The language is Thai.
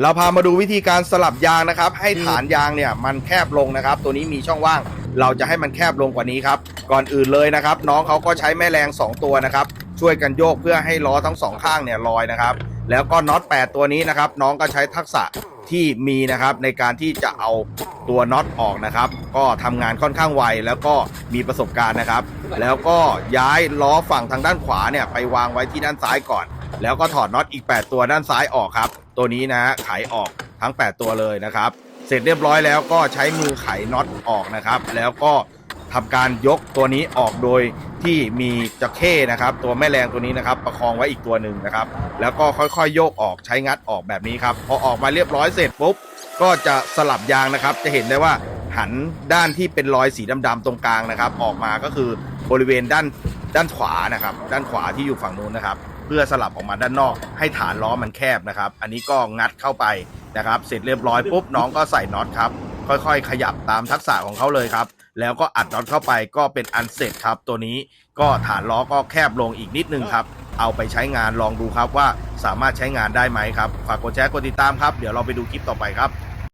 เราพามาดูวิธีการสลับยางนะครับ ให้ฐานยางเนี่ยมันแคบลงนะครับ ตัวนี้มีช่องว่าง เราจะให้มันแคบลงกว่านี้ครับ ก่อนอื่นเลยนะครับ น้องเขาก็ใช้แม่แรง 2 ตัวนะครับ ช่วยกันโยกเพื่อให้ล้อทั้งสองข้างเนี่ยลอยนะครับ แล้วก็น็อต8ตัวนี้นะครับ น้องก็ใช้ทักษะที่มีนะครับในการที่จะเอาตัวน็อตออกนะครับ ก็ทำงานค่อนข้างไวแล้วก็มีประสบการณ์นะครับ แล้วก็ย้ายล้อฝั่งทางด้านขวาเนี่ยไปวางไว้ที่ด้านซ้ายก่อน แล้วก็ถอดน็อตอีก 8 ตัวด้านซ้ายออกครับ ตัวนี้นะไขออกทั้ง 8 ตัวเลยนะครับ เสร็จเรียบร้อยแล้วก็ใช้มือไขน็อตออกนะครับ แล้วก็ทำการยกตัวนี้ออกโดยที่มีจะเข้นะครับ ตัวแม่แรงตัวนี้นะครับ ประคองไว้อีกตัวหนึ่งนะครับ แล้วก็ค่อยๆโยกออกใช้งัดออกแบบนี้ครับพอออกมาเรียบร้อยเสร็จปุ๊บก็จะสลับยางนะครับ จะเห็นได้ว่าหันด้านที่เป็นรอยสีดำๆตรงกลางนะครับ ออกมาก็คือบริเวณด้านด้านขวานะครับ ด้านขวาที่อยู่ฝั่งนู้นนะครับ เพื่อสลับออกมาด้านนอกให้ฐานล้อมันแคบนะครับ อันนี้ก็งัดเข้าไปนะครับ เสร็จเรียบร้อยปุ๊บน้องก็ใส่น็อตครับ ค่อยๆ ขยับตามทักษะของเขาเลยครับ แล้วก็อัดน็อตเข้าไปก็เป็นอันเสร็จครับ ตัวนี้ก็ฐานล้อก็แคบลงอีกนิดนึงครับ เอาไปใช้งานลองดูครับว่าสามารถใช้งานได้ไหมครับ ฝากกดแชร์กดติดตามครับ เดี๋ยวเราไปดูคลิปต่อไปครับ